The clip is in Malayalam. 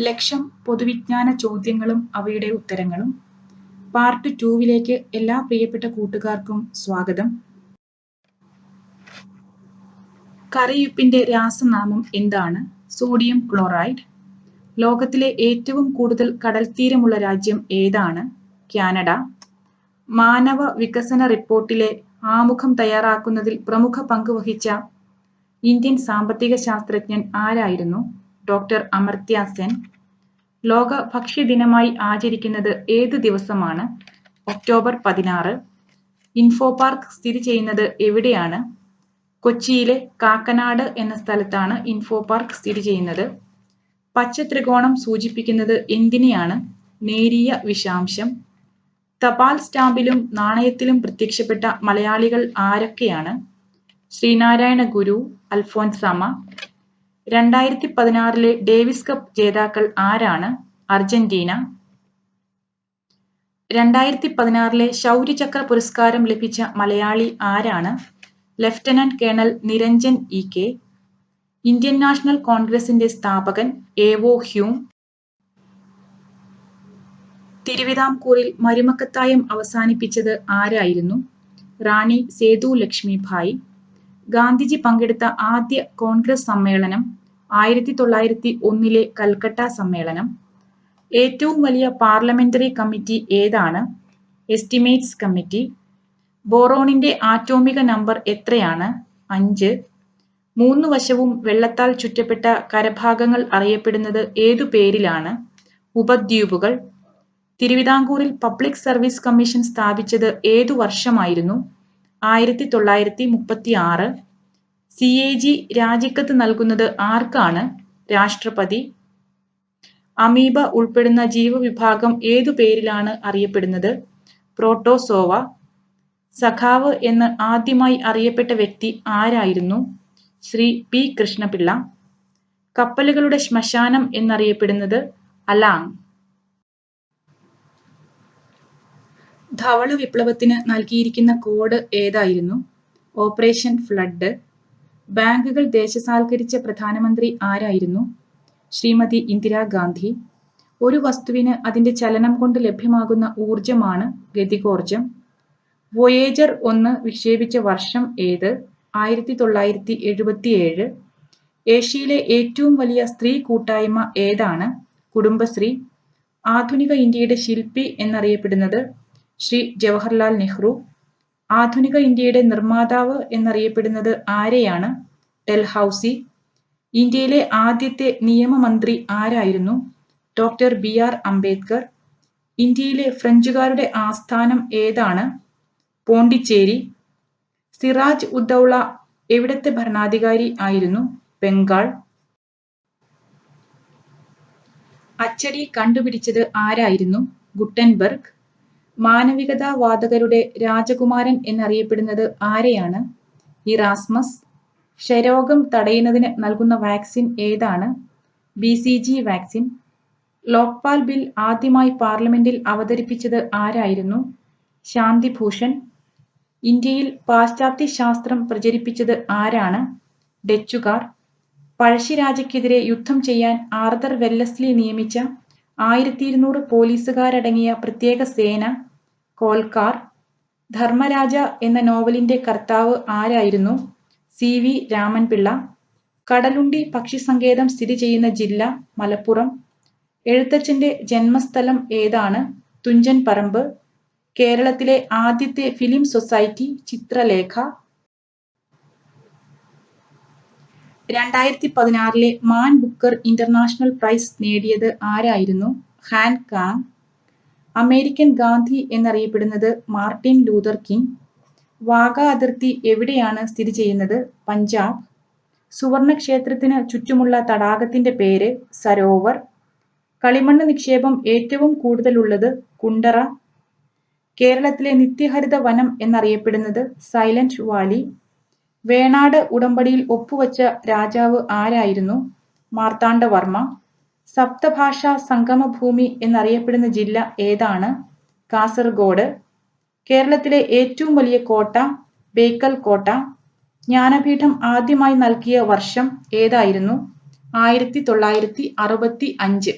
ലക്ഷം പൊതുവിജ്ഞാന ചോദ്യങ്ങളും അവയുടെ ഉത്തരങ്ങളും. പാർട്ട് ടൂവിലേക്ക് എല്ലാ പ്രിയപ്പെട്ട കൂട്ടുകാർക്കും സ്വാഗതം. കറിയുപ്പിന്റെ രാസനാമം എന്താണ്? Sodium chloride. ലോകത്തിലെ ഏറ്റവും കൂടുതൽ കടൽത്തീരമുള്ള രാജ്യം ഏതാണ്? കാനഡ. മാനവ വികസന റിപ്പോർട്ടിലെ ആമുഖം തയ്യാറാക്കുന്നതിൽ പ്രമുഖ പങ്ക് വഹിച്ച ഇന്ത്യൻ സാമ്പത്തിക ശാസ്ത്രജ്ഞൻ ആരായിരുന്നു? ഡോക്ടർ അമർത്യ സെൻ. ലോക ഭക്ഷ്യദിനമായി ആചരിക്കുന്നത് ഏത് ദിവസമാണ്? ഒക്ടോബർ പതിനാറ്. ഇൻഫോ പാർക്ക് സ്ഥിതി ചെയ്യുന്നത് എവിടെയാണ്? കൊച്ചിയിലെ കാക്കനാട് എന്ന സ്ഥലത്താണ് ഇൻഫോ പാർക്ക് സ്ഥിതി ചെയ്യുന്നത്. പച്ച ത്രികോണം സൂചിപ്പിക്കുന്നത് എന്തിനെയാണ്? നേരിയ വിഷാംശം. തപാൽ സ്റ്റാമ്പിലും നാണയത്തിലും പ്രത്യക്ഷപ്പെട്ട മലയാളികൾ ആരൊക്കെയാണ്? ശ്രീനാരായണ ഗുരു അൽഫോൻസാമ രണ്ടായിരത്തി പതിനാറിലെ ഡേവിസ് കപ്പ് ജേതാക്കൾ ആരാണ്? അർജന്റീന. രണ്ടായിരത്തി പതിനാറിലെ ശൗര്യചക്ര പുരസ്കാരം ലഭിച്ച മലയാളി ആരാണ്? Lieutenant colonel Niranjan E K. Indian national കോൺഗ്രസിന്റെ സ്ഥാപകൻ ഏവോ ഹ്യൂം. തിരുവിതാംകൂറിൽ മരുമക്കത്തായം അവസാനിപ്പിച്ചത് ആരായിരുന്നു? റാണി സേതു ലക്ഷ്മിഭായ് ഗാന്ധിജി പങ്കെടുത്ത ആദ്യ കോൺഗ്രസ് സമ്മേളനം ആയിരത്തി തൊള്ളായിരത്തി ഒന്നിലെ കൽക്കട്ട സമ്മേളനം. ഏറ്റവും വലിയ പാർലമെന്ററി കമ്മിറ്റി ഏതാണ്? Estimates committee. ബോറോണിന്റെ ആറ്റോമിക നമ്പർ എത്രയാണ്? അഞ്ച്. മൂന്ന് വശവും വെള്ളത്താൽ ചുറ്റപ്പെട്ട കരഭാഗങ്ങൾ അറിയപ്പെടുന്നത് ഏതു പേരിലാണ്? ഉപദ്വീപുകൾ. തിരുവിതാംകൂറിൽ പബ്ലിക് സർവീസ് കമ്മീഷൻ സ്ഥാപിച്ചത് ഏതു വർഷമായിരുന്നു? ആയിരത്തി തൊള്ളായിരത്തി മുപ്പത്തി ആറ് സി എ ജി രാജിക്കത്ത് നൽകുന്നത് ആർക്കാണ്? രാഷ്ട്രപതി. അമീബ ഉൾപ്പെടുന്ന ജീവവിഭാഗം ഏതു പേരിലാണ് അറിയപ്പെടുന്നത്? പ്രോട്ടോസോവ. സഖാവ് എന്ന് ആദ്യമായി അറിയപ്പെട്ട വ്യക്തി ആരായിരുന്നു? ശ്രീ പി കൃഷ്ണപിള്ള. കപ്പലുകളുടെ ശ്മശാനം എന്നറിയപ്പെടുന്നത് അലാങ്. ധവള വിപ്ലവത്തിന് നൽകിയിരിക്കുന്ന കോഡ് ഏതായിരുന്നു? Operation flood. ബാങ്കുകൾ ദേശസാൽക്കരിച്ച പ്രധാനമന്ത്രി ആരായിരുന്നു? ശ്രീമതി ഇന്ദിരാഗാന്ധി ഒരു വസ്തുവിന് അതിന്റെ ചലനം കൊണ്ട് ലഭ്യമാകുന്ന ഊർജമാണ് ഗതികോർജം വൊയേജർ ഒന്ന് വിക്ഷേപിച്ച വർഷം ഏത്? ആയിരത്തി തൊള്ളായിരത്തി എഴുപത്തിയേഴ് ഏഷ്യയിലെ ഏറ്റവും വലിയ സ്ത്രീ കൂട്ടായ്മ ഏതാണ്? കുടുംബശ്രീ. ആധുനിക ഇന്ത്യയുടെ ശില്പി എന്നറിയപ്പെടുന്നത് ശ്രീ ജവഹർലാൽ നെഹ്റു ആധുനിക ഇന്ത്യയുടെ നിർമ്മാതാവ് എന്നറിയപ്പെടുന്നത് ആരെയാണ്? ഡൽഹൌസി. ഇന്ത്യയിലെ ആദ്യത്തെ നിയമമന്ത്രി ആരായിരുന്നു? Doctor B R Ambedkar. ഇന്ത്യയിലെ ഫ്രഞ്ചുകാരുടെ ആസ്ഥാനം ഏതാണ്? പോണ്ടിച്ചേരി. സിറാജ് ഉദ്ദൗള എവിടത്തെ ഭരണാധികാരി ആയിരുന്നു? ബംഗാൾ. അച്ചടി കണ്ടുപിടിച്ചത് ആരായിരുന്നു? ഗുട്ടൻബർഗ്. മാനവികതാവാദകരുടെ രാജകുമാരൻ എന്നറിയപ്പെടുന്നത് ആരെയാണ്? ഇറാസ്മസ് ക്ഷയരോഗം തടയുന്നതിന് നൽകുന്ന വാക്സിൻ ഏതാണ്? B C G vaccine. Lokpal bill ആദ്യമായി പാർലമെന്റിൽ അവതരിപ്പിച്ചത് ആരായിരുന്നു? ശാന്തിഭൂഷൺ. ഇന്ത്യയിൽ പാശ്ചാത്യ ശാസ്ത്രം പ്രചരിപ്പിച്ചത് ആരാണ്? ഡച്ചുകാർ. പഴശ്ശിരാജയ്ക്കെതിരെ യുദ്ധം ചെയ്യാൻ ആർതർ വെല്ലസ്ലി നിയമിച്ച ആയിരത്തി ഇരുന്നൂറ് പോലീസുകാരടങ്ങിയ പ്രത്യേക സേന കോൽക്കാർ ധർമ്മരാജ എന്ന നോവലിന്റെ കർത്താവ് ആരായിരുന്നു? സി. വി. രാമൻപിള്ള കടലുണ്ടി പക്ഷി സങ്കേതം സ്ഥിതി ചെയ്യുന്ന ജില്ല മലപ്പുറം എഴുത്തച്ഛന്റെ ജന്മസ്ഥലം ഏതാണ്? തുഞ്ചൻ പറമ്പ് കേരളത്തിലെ ആദ്യത്തെ ഫിലിം സൊസൈറ്റി ചിത്രലേഖ രണ്ടായിരത്തി പതിനാറിലെ മാൻ ബുക്കർ ഇന്റർനാഷണൽ പ്രൈസ് നേടിയത് ആരായിരുന്നു? Han Kang. അമേരിക്കൻ ഗാന്ധി എന്നറിയപ്പെടുന്നത് മാർട്ടിൻ ലൂതർ കിങ്. വാഗ അതിർത്തി എവിടെയാണ് സ്ഥിതി ചെയ്യുന്നത്? പഞ്ചാബ്. സുവർണ ക്ഷേത്രത്തിന് ചുറ്റുമുള്ള തടാകത്തിന്റെ പേര് സരോവർ. കളിമണ്ണ് നിക്ഷേപം ഏറ്റവും കൂടുതലുള്ളത് കുണ്ടറ. കേരളത്തിലെ നിത്യഹരിത വനം എന്നറിയപ്പെടുന്നത് സൈലന്റ് വാലി. വേണാട് ഉടമ്പടിയിൽ ഒപ്പുവച്ച രാജാവ് ആരായിരുന്നു? മാർത്താണ്ഡവർമ്മ. സപ്തഭാഷാ സംഗമഭൂമി എന്നറിയപ്പെടുന്ന ജില്ല ഏതാണ്? കാസർഗോഡ്. കേരളത്തിലെ ഏറ്റവും വലിയ കോട്ട ബേക്കൽ കോട്ട. ജ്ഞാനപീഠം ആദ്യമായി നൽകിയ വർഷം ഏതായിരുന്നു? ആയിരത്തി തൊള്ളായിരത്തി അറുപത്തി അഞ്ച്